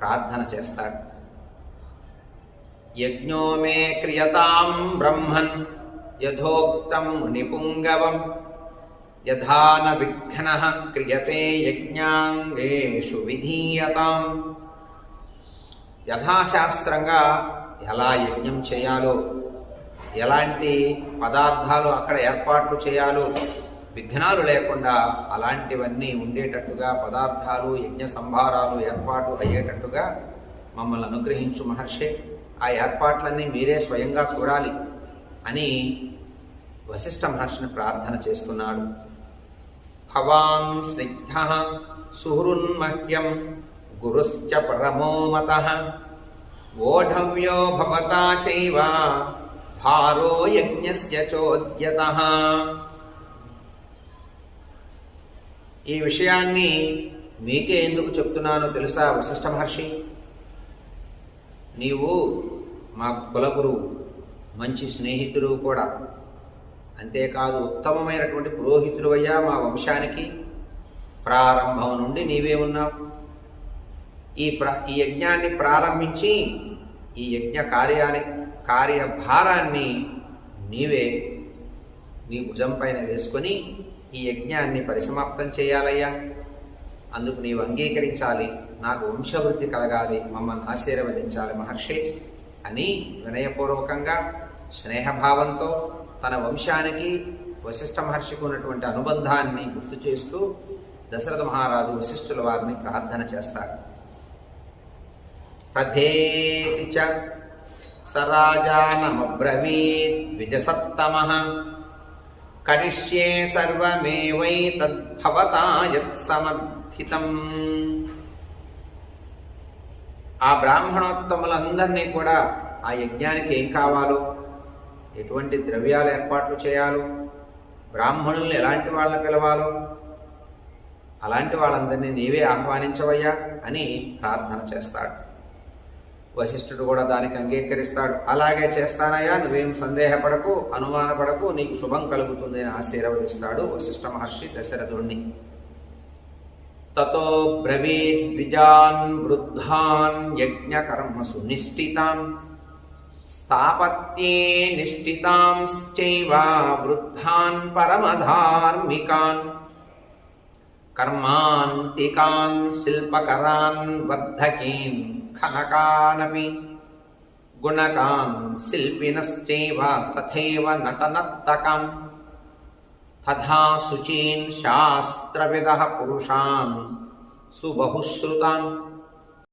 ప్రార్థన చేస్తాడు. యజ్ఞో మే క్రియతాం బ్రహ్మన్ యథోక్తం మునిపుంగవం యథాన విఘ్న క్రియతే యజ్ఞాంగేషు విధీయతాం. యథాశాస్త్రంగా ఎలా యజ్ఞం చేయాలో ఎలాంటి పదార్థాలు అక్కడ ఏర్పాట్లు చేయాలో విఘ్నాలు లేకుండా అలాంటివన్నీ ఉండేటట్టుగా పదార్థాలు యజ్ఞ సంభారాలు ఏర్పాటు అయ్యేటట్టుగా మమ్మల్ని అనుగ్రహించు మహర్షి. ఆ ఏర్పాట్లన్నీ మీరే స్వయంగా చూడాలి అని వశిష్ఠ మహర్షిని ప్రార్థన చేస్తున్నాడు. భవాన్ స్నిగ్ధ సుహృన్మహ్యం గురుశ్చ పరమోమత ఓఢవ్యో భవతా చైవ భారో యజ్ఞస్య చోద్యత ఈ విషయాన్ని మీకే ఎందుకు చెప్తున్నానో తెలుసా వశిష్ఠ మహర్షి? నీవు మా కులగురువు మంచి స్నేహితుడు కూడా. అంతేకాదు ఉత్తమమైనటువంటి పురోహితుడువయ్యా మా వంశానికి. ప్రారంభం నుండి నీవే ఉన్నావు. ఈ ప్ర ఈ యజ్ఞాన్ని ప్రారంభించి ఈ యజ్ఞ కార్యాన్ని కార్యభారాన్ని నీవే నీ భుజం పైన వేసుకొని ఈ యజ్ఞాన్ని పరిసమాప్తం చేయాలయ్యా. అందుకు నీవు అంగీకరించాలి నాకు వంశవృద్ధి కలగాలి మమ్మల్ని ఆశీర్వదించాలి మహర్షి. అని వినయపూర్వకంగా స్నేహభావంతో తన వంశానికి వశిష్ఠ మహర్షికి ఉన్నటువంటి అనుబంధాన్ని గుర్తు చేస్తూ దశరథ మహారాజు వశిష్ఠుల వారిని ప్రార్థన చేస్తారు. తథేతి చ స విజసత్తమ కరిష్యే సర్వమేవై సర్వమేవైతద్భవతా యత్సమర్థితం ఆ బ్రాహ్మణోత్తములందరినీ కూడా ఆ యజ్ఞానికి ఏం కావాలో ఎటువంటి ద్రవ్యాలు ఏర్పాట్లు చేయాలో బ్రాహ్మణుల్ని ఎలాంటి వాళ్ళని పిలవాలో అలాంటి వాళ్ళందరినీ నీవే ఆహ్వానించవయ్యా అని ప్రార్థన చేస్తాడు. వశిష్ఠుడు కూడా దానికి అంగీకరిస్తాడు. అలాగే చేస్తానయ్యా నువ్వేం సందేహపడకు అనుమానపడకు నీకు శుభం కలుగుతుంది అని ఆశీర్వదిస్తాడు వశిష్ఠ మహర్షి దశరథుణ్ణి. తతో బ్రవీద్విజాన్ వృద్ధాన్ యజ్ఞకర్మసు నిష్ఠితాం స్థాపత్యే నిష్ఠితాంశ్చైవ వృద్ధాన్ పరమధార్మికాన్ కర్మాంతికాన్ శిల్పకరాన్ వర్ధకీన్. ఖనకానపి గుణకాన్ శిల్పినశ్చైవ తథైవ నటనర్తకం తథా శుచీన్ శాస్త్రవిదః పురుషాన్ సుబహుశ్రుతాన్